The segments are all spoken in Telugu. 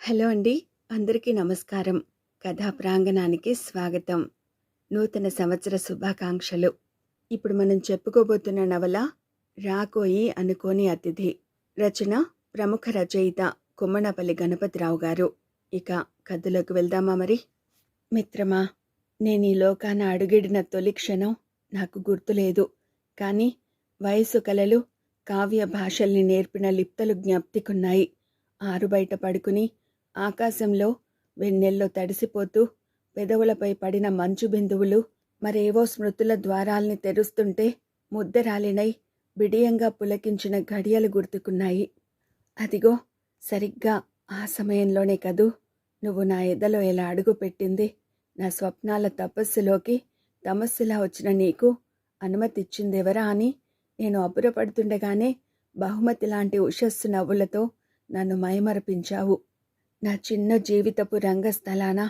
హలో అండి. అందరికీ నమస్కారం. కథా ప్రాంగణానికి స్వాగతం. నూతన సంవత్సర శుభాకాంక్షలు. ఇప్పుడు మనం చెప్పుకోబోతున్న నవల రాకోయి అనుకోని అతిథి. రచన ప్రముఖ రచయిత కుమ్మనపల్లి గణపతిరావు గారు. ఇక కథలోకి వెళ్దామా మరి? మిత్రమా నేను ఈ లోకాన అడుగిడిన తొలి క్షణం నాకు గుర్తులేదు. కానీ వయసు కలలు కావ్య భాషల్ని నేర్పిన లిప్తలు జ్ఞప్తికున్నాయి. ఆరు బయట పడుకుని ఆకాశంలో వెన్నెల్లో తడిసిపోతూ పెదవులపై పడిన మంచు బిందువులు మరేవో స్మృతుల ద్వారాల్ని తెరుస్తుంటే ముద్దరాలినై బిడియంగా పులకించిన ఘడియలు గుర్తుకున్నాయి. అదిగో సరిగ్గా ఆ సమయంలోనే కదూ నువ్వు నా ఎదలో ఎలా అడుగుపెట్టింది నా స్వప్నాల తపస్సులోకి తమస్సులా వచ్చిన నీకు అనుమతిచ్చిందెవరా అని నేను అబ్బురపడుతుండగానే బహుమతి లాంటి ఉషస్సు నవ్వులతో నన్ను మైమరపించావు. నా చిన్న జీవితపు రంగస్థలాన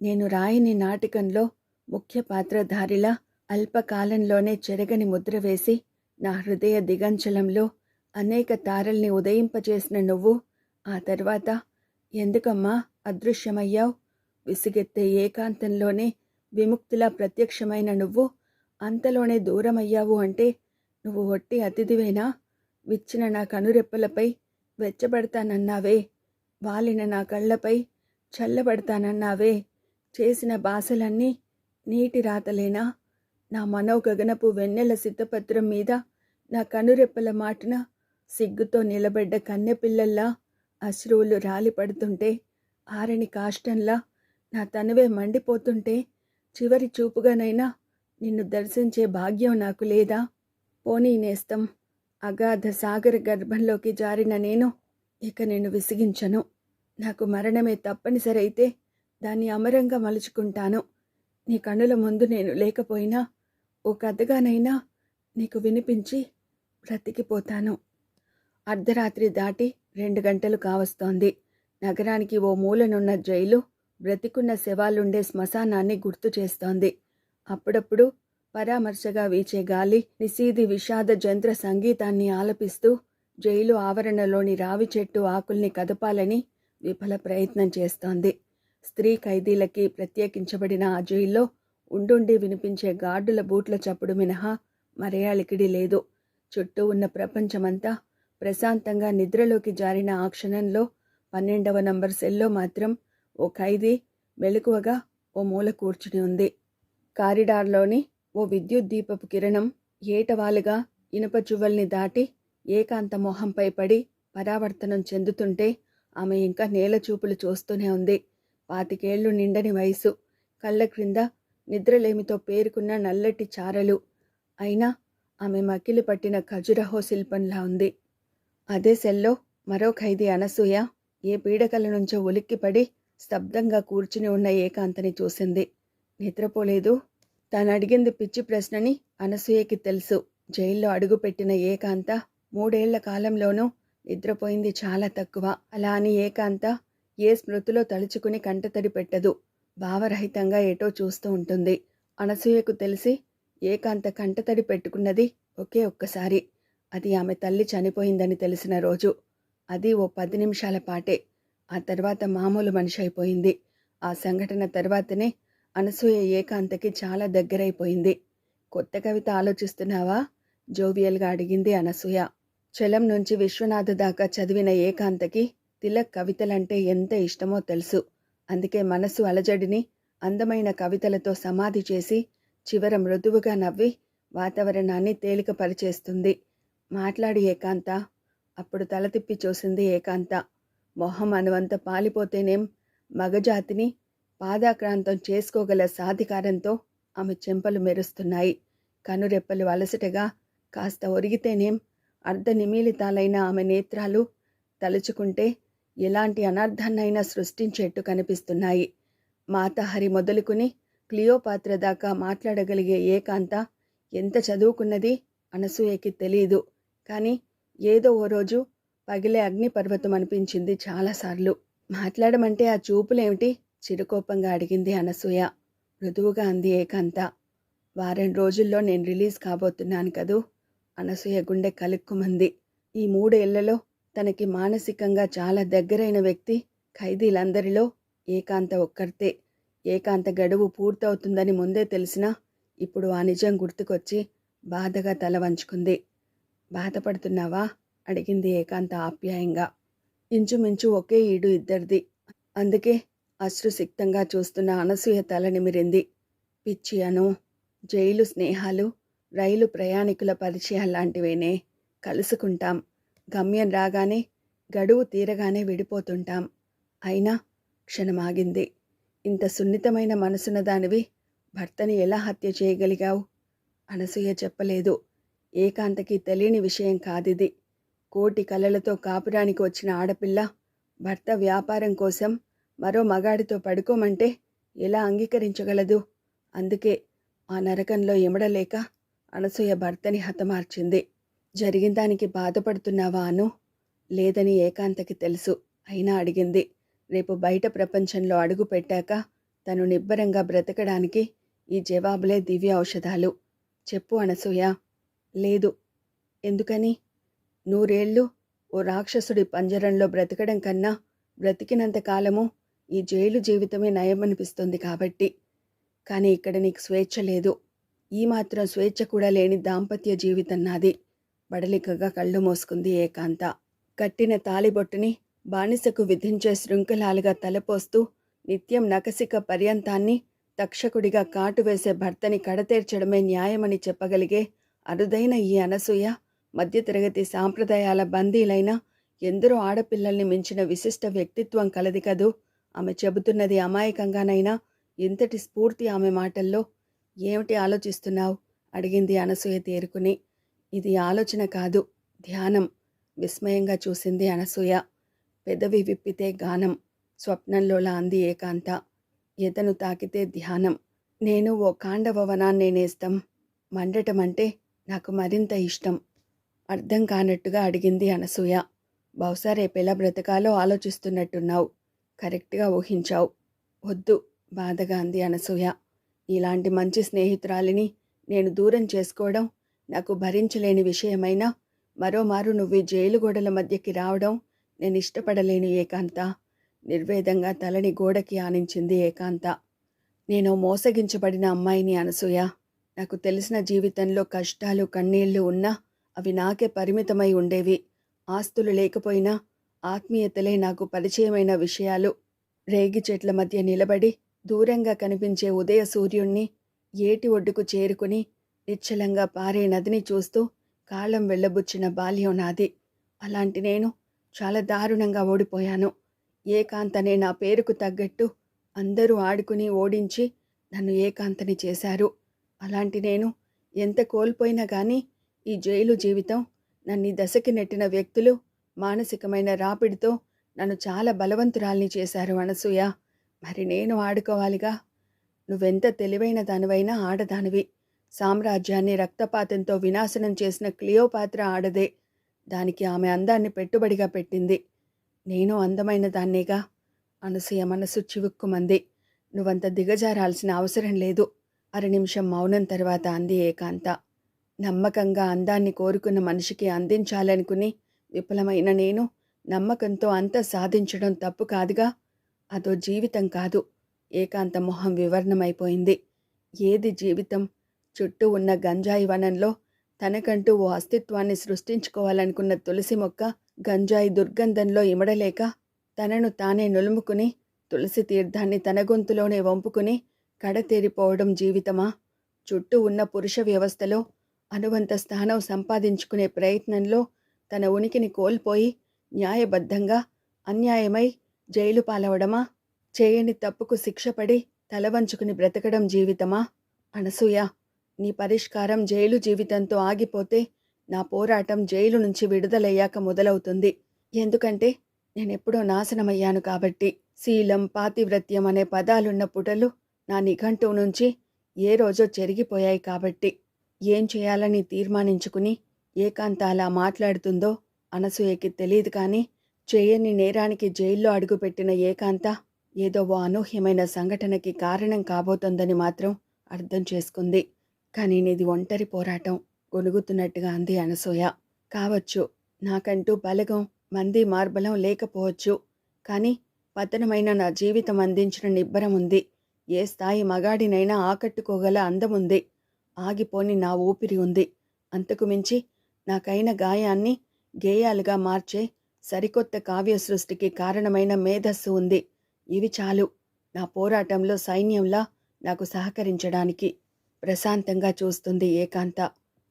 నేను రాయని నాటకంలో ముఖ్య పాత్రధారిలా అల్పకాలంలోనే చెరగని ముద్ర వేసి నా హృదయ దిగంచలంలో అనేక తారల్ని ఉదయింపజేసిన నువ్వు ఆ తర్వాత ఎందుకమ్మా అదృశ్యమయ్యావు? విసిగెత్తే ఏకాంతంలోనే విముక్తిలా ప్రత్యక్షమైన నువ్వు అంతలోనే దూరమయ్యావు అంటే నువ్వు ఒట్టి అతిథివేనా? విచ్చిన నా కనురెప్పలపై వెచ్చబడతానన్నావే. వాలిన నా కళ్ళపై చల్లబడతానన్నావే. చేసిన బాసలన్నీ నీటి రాతలేనా? నా మనోగగనపు వెన్నెల సిద్ధపత్రం మీద నా కనురెప్పల మాటన సిగ్గుతో నిలబడ్డ కన్నెపిల్లల్లా అశ్రువులు రాలిపడుతుంటే ఆరని కాష్టంలా నా తనువే మండిపోతుంటే చివరి చూపుగానైనా నిన్ను దర్శించే భాగ్యం నాకు లేదా? పోనీ నేస్తం అగాధ సాగర గర్భంలోకి జారిన నేను ఇక నిన్ను విసిగించను. నాకు మరణమే తప్పనిసరి అయితే దాన్ని అమరంగా మలుచుకుంటాను. నీ కన్నుల ముందు నేను లేకపోయినా ఓ కథగానైనా నీకు వినిపించి బ్రతికిపోతాను. అర్ధరాత్రి దాటి రెండు గంటలు కావస్తోంది. నగరానికి ఓ మూలనున్న జైలు బ్రతికున్న శవాలుండే శ్మశానాన్ని గుర్తు చేస్తోంది. అప్పుడప్పుడు పరామర్శగా వీచే గాలి నిశీది విషాద జంత్ర సంగీతాన్ని ఆలపిస్తూ జైలు ఆవరణలోని రావి చెట్టు ఆకుల్ని కదపాలని విఫల ప్రయత్నం చేస్తోంది. స్త్రీ ఖైదీలకి ప్రత్యేకించబడిన ఆ జైల్లో ఉండుండి వినిపించే గార్డుల బూట్ల చప్పుడు మినహా మరే అలికిడి లేదు. చుట్టూ ఉన్న ప్రపంచమంతా ప్రశాంతంగా నిద్రలోకి జారిన ఆ క్షణంలో పన్నెండవ నంబర్ సెల్లో మాత్రం ఓ ఖైదీ మెలకువగా ఓ మూల కూర్చుని ఉంది. కారిడార్లోని ఓ విద్యుత్ దీపపు కిరణం ఏటవాలుగా ఇనుప చువ్వల్ని దాటి ఏకాంత మొహంపై పడి పరావర్తనం చెందుతుంటే ఆమె ఇంకా నేల చూపులు చూస్తూనే ఉంది. పాతికేళ్ళు నిండని వయసు. కళ్ళ క్రింద నిద్రలేమితో పేరుకున్న నల్లటి చారలు. అయినా ఆమె మకిలి పట్టిన ఖజురహో శిల్పంలా ఉంది. అదే సెల్లో మరో ఖైదీ అనసూయ ఏ పీడకల నుంచో ఉలిక్కిపడి స్తబ్దంగా కూర్చుని ఉన్న ఏకాంతని చూసింది. నిద్రపోలేదు. తాను అడిగింది పిచ్చి ప్రశ్నని అనసూయకి తెలుసు. జైల్లో అడుగుపెట్టిన ఏకాంత మూడేళ్ళ కాలంలోనూ నిద్రపోయింది చాలా తక్కువ. అలా అని ఏకాంత ఏ స్మృతిలో తలుచుకుని కంటతడి పెట్టదు. భావరహితంగా ఏటో చూస్తూ ఉంటుంది. అనసూయకు తెలిసి ఏకాంత కంటతడి పెట్టుకున్నది ఒకే ఒక్కసారి. అది ఆమె తల్లి చనిపోయిందని తెలిసిన రోజు. అది ఓ పది నిమిషాల పాటే. ఆ తర్వాత మామూలు మనిషి అయిపోయింది. ఆ సంఘటన తర్వాతనే అనసూయ ఏకాంతకి చాలా దగ్గరైపోయింది. కొత్త కవిత ఆలోచిస్తున్నావా? జోవియల్గా అడిగింది అనసూయ. చలం నుంచి విశ్వనాథ దాకా చదివిన ఏకాంతకి తిలక్ కవితలంటే ఎంత ఇష్టమో తెలుసు. అందుకే మనసు అలజడిని అందమైన కవితలతో సమాధి చేసి చివర మృదువుగా నవ్వి వాతావరణాన్ని తేలికపరిచేస్తుంది. మాట్లాడి ఏకాంత. అప్పుడు తల తిప్పి చూసింది ఏకాంత. మొహం అనువంత పాలిపోతేనేం మగజాతిని పాదాక్రాంతం చేసుకోగల సాధికారంతో ఆమె చెంపలు మెరుస్తున్నాయి. కనురెప్పలు అలసటగా కాస్త ఒరిగితేనేం అర్ధ నిమీలితాలైన ఆమె నేత్రాలు తలుచుకుంటే ఎలాంటి అనర్థాన్నైనా సృష్టించేట్టు కనిపిస్తున్నాయి. మాతాహరి మొదలుకుని క్లియోపాత్ర దాకా మాట్లాడగలిగే ఏకాంత ఎంత చదువుకున్నది అనసూయకి తెలియదు కానీ ఏదో ఓ రోజు పగిలే అగ్నిపర్వతం అనిపించింది చాలాసార్లు. మాట్లాడమంటే ఆ చూపులేమిటి? చిరుకోపంగా అడిగింది అనసూయ. మృదువుగా అంది ఏకాంత. వారం రోజుల్లో నేను రిలీజ్ కాబోతున్నాను కదూ? అనసూయ గుండె కలుక్కుమంది. ఈ మూడేళ్ళలో తనకి మానసికంగా చాలా దగ్గరైన వ్యక్తి ఖైదీలందరిలో ఏకాంత ఒక్కరితే. ఏకాంత గడువు పూర్తవుతుందని ముందే తెలిసినా ఇప్పుడు ఆ నిజం గుర్తుకొచ్చి బాధగా తల వంచుకుంది. బాధపడుతున్నావా? అడిగింది ఏకాంత ఆప్యాయంగా. ఇంచుమించు ఒకే ఈడు ఇద్దరిది. అందుకే అశ్రుసిక్తంగా చూస్తున్న అనసూయ తల నిమిరింది. పిచ్చి అను జైలు స్నేహాలు రైలు ప్రయాణికుల పరిచయాల్లాంటివేనే కలుసుకుంటాం. గమ్యం రాగానే గడువు తీరగానే విడిపోతుంటాం. అయినా క్షణమాగింది. ఇంత సున్నితమైన మనసున్న దానివి భర్తని ఎలా హత్య చేయగలిగావు? అనసూయ చెప్పలేదు. ఏకాంతకి తెలియని విషయం కాదిది. కోటి కలలతో కాపురానికి వచ్చిన ఆడపిల్ల భర్త వ్యాపారం కోసం మరో మగాడితో పడుకోమంటే ఎలా అంగీకరించగలదు? అందుకే ఆ నరకంలో ఇమడలేక అనసూయ భర్తని హతమార్చింది. జరిగిన దానికి బాధపడుతున్నావా అను? లేదని ఏకాంతకి తెలుసు. అయినా అడిగింది. రేపు బయట ప్రపంచంలో అడుగు పెట్టాక తను నిబ్బరంగా బ్రతకడానికి ఈ జవాబులే దివ్య ఔషధాలు. చెప్పు అనసూయ. లేదు. ఎందుకని? నూరేళ్ళు ఓ రాక్షసుడి పంజరంలో బ్రతకడం కన్నా బ్రతికినంత కాలము ఈ జైలు జీవితమే నయమనిపిస్తుంది కాబట్టి. కానీ ఇక్కడ నీకు స్వేచ్ఛ లేదు. ఈ మాత్రం స్వేచ్ఛ కూడా లేని దాంపత్య జీవితం నాది. బడలికగా కళ్ళు మోసుకుంది ఏకాంత. కట్టిన తాలిబొట్టుని బానిసకు విధించే శృంఖలాలుగా తలపోస్తూ నిత్యం నకసిక పర్యంతాన్ని తక్షకుడిగా కాటు వేసే భర్తని కడతేర్చడమే న్యాయమని చెప్పగలిగే అరుదైన ఈ అనసూయ మధ్యతరగతి సాంప్రదాయాల బందీలైన ఎందరో ఆడపిల్లల్ని మించిన విశిష్ట వ్యక్తిత్వం కలది కదూ. ఆమె చెబుతున్నది అమాయకంగానైనా ఇంతటి స్ఫూర్తి ఆమె మాటల్లో ఏమిటి ఆలోచిస్తున్నావు? అడిగింది అనసూయ తేరుకుని. ఇది ఆలోచన కాదు ధ్యానం. విస్మయంగా చూసింది అనసూయ. పెదవి విప్పితే గానం. స్వప్నంలోలా అంది ఏకాంత. ఎతను తాకితే ధ్యానం. నేను ఓ కాండవ వనాన్ని నేస్తం. మండటం అంటే నాకు మరింత ఇష్టం. అర్థం కానట్టుగా అడిగింది అనసూయ. బహుశా రేపెలా బ్రతకాలో ఆలోచిస్తున్నట్టున్నావు. కరెక్ట్గా ఊహించావు. వద్దు బాధగా అంది అనసూయ. ఇలాంటి మంచి స్నేహితురాలిని నేను దూరం చేసుకోవడం నాకు భరించలేని విషయమైనా మరోమారు నువ్వు జైలు గోడల మధ్యకి రావడం నేను ఇష్టపడలేను ఏకాంత. నిర్వేదంగా తలని గోడకి ఆనించింది ఏకాంత. నేను మోసగించబడిన అమ్మాయిని అనసూయ. నాకు తెలిసిన జీవితంలో కష్టాలు కన్నీళ్ళు ఉన్నా అవి నాకే పరిమితమై ఉండేవి. ఆస్తులు లేకపోయినా ఆత్మీయతలే నాకు పరిచయమైన విషయాలు. రేగి చెట్ల మధ్య నిలబడి దూరంగా కనిపించే ఉదయ సూర్యుణ్ణి ఏటి ఒడ్డుకు చేరుకుని నిశ్చలంగా పారే నదిని చూస్తూ కాలం వెళ్ళబుచ్చిన బాల్యం నాది. అలాంటి నేను చాలా దారుణంగా ఓడిపోయాను. ఏకాంతనే నా పేరుకు తగ్గట్టు అందరూ ఆడుకుని ఓడించి నన్ను ఏకాంతని చేశారు. అలాంటి నేను ఎంత కోల్పోయినా కానీ ఈ జైలు జీవితం నన్ను దశకి నెట్టిన వ్యక్తులు మానసికమైన రాపిడితో నన్ను చాలా బలవంతురాల్ని చేశారు అనసూయ. మరి నేను ఆడుకోవాలిగా? నువ్వెంత తెలివైన దానివైనా ఆడదానివి. సామ్రాజ్యాన్ని రక్తపాతంతో వినాశనం చేసిన క్లియోపాత్ర ఆడదే. దానికి ఆమె అందాన్ని పెట్టుబడిగా పెట్టింది. నేను అందమైన దాన్నేగా? అనసూయ మనసు చివుక్కుమంది. నువ్వంత దిగజారాల్సిన అవసరం లేదు. అర నిమిషం మౌనం తర్వాత అంది ఏకాంత. నమ్మకంగా అందాన్ని కోరుకున్న మనిషికి అందించాలనుకుని విఫలమైన నేను నమ్మకంతో అంత సాధించడం తప్పు కాదుగా? అదో జీవితం కాదు. ఏకాంత మొహం వివరణమైపోయింది. ఏది జీవితం? చుట్టూ ఉన్న గంజాయి వనంలో తనకంటూ ఓ అస్తిత్వాన్ని సృష్టించుకోవాలనుకున్న తులసి మొక్క గంజాయి దుర్గంధంలో ఇమడలేక తనను తానే నులుముకుని తులసి తీర్థాన్ని తన గొంతులోనే వంపుకుని కడతేరిపోవడం జీవితమా? చుట్టూ ఉన్న పురుష వ్యవస్థలో అనువంత స్థానం సంపాదించుకునే ప్రయత్నంలో తన ఉనికిని కోల్పోయి న్యాయబద్ధంగా అన్యాయమై జైలు పాలవడమా? చేయని తప్పుకు శిక్షపడి తలవంచుకుని బ్రతకడం జీవితమా? అనసూయ నీ పరిష్కారం జైలు జీవితంతో ఆగిపోతే నా పోరాటం జైలు నుంచి విడుదలయ్యాక మొదలవుతుంది. ఎందుకంటే నేనెప్పుడో నాశనమయ్యాను కాబట్టి. శీలం పాతివ్రత్యం అనే పదాలున్న పుటలు నా నిఘంటువు నుంచి ఏ రోజో చెరిగిపోయాయి కాబట్టి. ఏం చేయాలని తీర్మానించుకుని ఏకాంత అలా మాట్లాడుతుందో అనసూయకి తెలియదు కానీ చేయని నేరానికి జైల్లో అడుగుపెట్టిన ఏకాంత ఏదో ఓ అనూహ్యమైన సంఘటనకి కారణం కాబోతోందని మాత్రం అర్థం చేసుకుంది. కానీ నీది ఒంటరి పోరాటం. గొనుగుతున్నట్టుగా అంది అనసూయ. కావచ్చు. నాకంటూ బలగం మంది మార్బలం లేకపోవచ్చు. కానీ పతనమైన నా జీవితం అందించిన నిబ్బరం ఉంది. ఏ స్థాయి మగాడినైనా ఆకట్టుకోగల అందముంది ఆగిపోని నా ఊపిరి ఉంది. అంతకు మించి నాకైన గాయాన్ని గేయాలుగా మార్చే సరికొత్త కావ్య సృష్టికి కారణమైన మేధస్సు ఉంది. ఇవి చాలు. నా పోరాటంలో సైన్యంలా నాకు సహకరించడానికి ప్రశాంతంగా చూస్తుంది ఏకాంత.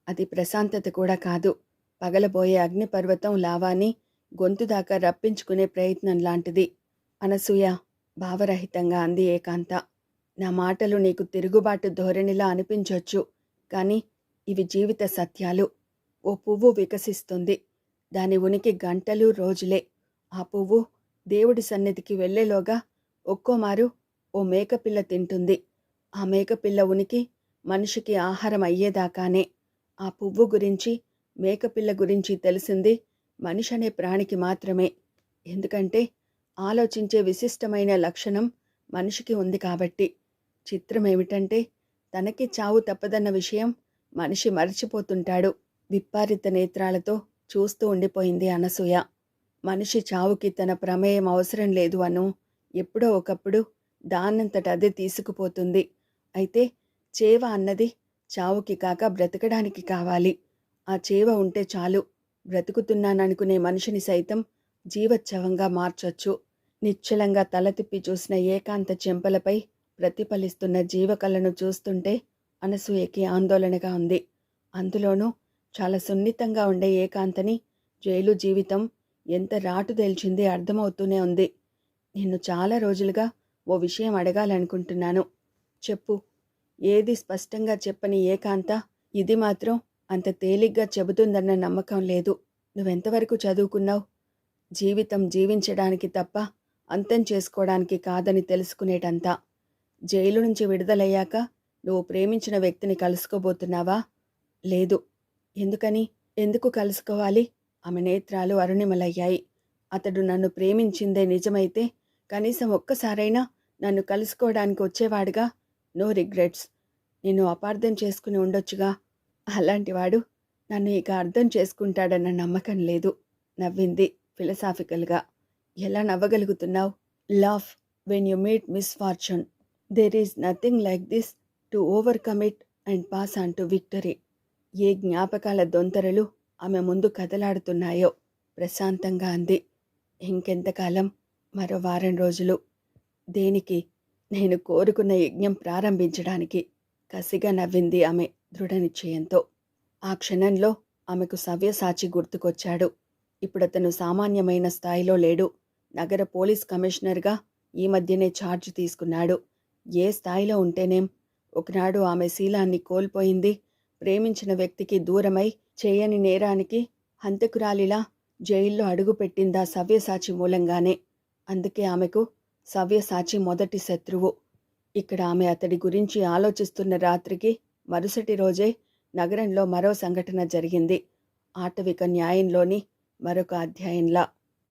అది ప్రశాంతత కూడా కాదు. పగలబోయే అగ్నిపర్వతం లావాని గొంతు దాకా రప్పించుకునే ప్రయత్నం లాంటిది. అనసూయ భావరహితంగా అంది ఏకాంత. నా మాటలు నీకు తిరుగుబాటు ధోరణిలా అనిపించొచ్చు కానీ ఇవి జీవిత సత్యాలు. ఓ పువ్వు వికసిస్తుంది. దాని ఉనికి గంటలు రోజులే. ఆ పువ్వు దేవుడి సన్నిధికి వెళ్ళేలోగా ఒక్కోమారు ఓ మేకపిల్ల తింటుంది. ఆ మేకపిల్ల ఉనికి మనిషికి ఆహారం అయ్యేదాకానే. ఆ పువ్వు గురించి మేకపిల్ల గురించి తెలిసింది మనిషి అనే ప్రాణికి మాత్రమే. ఎందుకంటే ఆలోచించే విశిష్టమైన లక్షణం మనిషికి ఉంది కాబట్టి. చిత్రం ఏమిటంటే తనకి చావు తప్పదన్న విషయం మనిషి మరచిపోతుంటాడు. విప్పారిత నేత్రాలతో చూస్తూ ఉండిపోయింది అనసూయ. మనిషి చావుకి తన ప్రమేయం అవసరం లేదు అను. ఎప్పుడో ఒకప్పుడు దాన్నంతట అదే తీసుకుపోతుంది. అయితే చేవ అన్నది చావుకి కాక బ్రతకడానికి కావాలి. ఆ చేవ ఉంటే చాలు. బ్రతుకుతున్నాననుకునే మనిషిని సైతం జీవోత్సవంగా మార్చొచ్చు. నిశ్చలంగా తల తిప్పి చూసిన ఏకాంత చెంపలపై ప్రతిఫలిస్తున్న జీవకళను చూస్తుంటే అనసూయకి ఆందోళనగా ఉంది. అందులోనూ చాలా సున్నితంగా ఉండే ఏకాంతని జైలు జీవితం ఎంత రాటు తేల్చింది అర్థమవుతూనే ఉంది. నిన్ను చాలా రోజులుగా ఓ విషయం అడగాలనుకుంటున్నాను. చెప్పు. ఏది స్పష్టంగా చెప్పని ఏకాంత? ఇది మాత్రం అంత తేలిగ్గా చెబుతుందన్న నమ్మకం లేదు. నువ్వెంతవరకు చదువుకున్నావు? జీవితం జీవించడానికి తప్ప అంతం చేసుకోవడానికి కాదని తెలుసుకునేటంతా. జైలు నుంచి విడుదలయ్యాక నువ్వు ప్రేమించిన వ్యక్తిని కలుసుకోబోతున్నావా? లేదు. ఎందుకని? ఎందుకు కలుసుకోవాలి? ఆమె నేత్రాలు అరుణిమలయ్యాయి. అతడు నన్ను ప్రేమించిందే నిజమైతే కనీసం ఒక్కసారైనా నన్ను కలుసుకోవడానికి వచ్చేవాడుగా? No regrets. నిన్ను అపార్థం చేసుకుని ఉండొచ్చుగా? అలాంటివాడు నన్ను ఇక అర్థం చేసుకుంటాడన్న నమ్మకం లేదు. నవ్వింది ఫిలసాఫికల్గా. ఎలా నవ్వగలుగుతున్నావు? Love when you meet misfortune there is nothing like this to overcome it and pass on to victory ఏ జ్ఞాపకాల దొంతరలు ఆమె ముందు కదలాడుతున్నాయో ప్రశాంతంగా అంది. ఇంకెంతకాలం? మరో వారం రోజులు. దేనికి? నేను కోరుకున్న యజ్ఞం ప్రారంభించడానికి. కసిగా నవ్వింది ఆమె దృఢనిశ్చయంతో ఆ క్షణంలో ఆమెకు సవ్యసాచి గుర్తుకొచ్చాడు. ఇప్పుడతను సామాన్యమైన స్థాయిలో లేడు. నగర పోలీస్ కమిషనర్గా ఈ మధ్యనే ఛార్జ్ తీసుకున్నాడు. ఏ స్థాయిలో ఉంటేనేం? ఒకనాడు ఆమె శీలాన్ని కోల్పోయింది ప్రేమించిన వ్యక్తికి దూరమై చేయని నేరానికి హంతకురాలిలా జైల్లో అడుగుపెట్టిందా సవ్యసాచి మూలంగానే. అందుకే ఆమెకు సవ్యసాచి మొదటి శత్రువు. ఇక్కడ ఆమె అతడి గురించి ఆలోచిస్తున్న రాత్రికి మరుసటి రోజే నగరంలో మరో సంఘటన జరిగింది. ఆటవిక న్యాయంలోని మరొక అధ్యాయంలా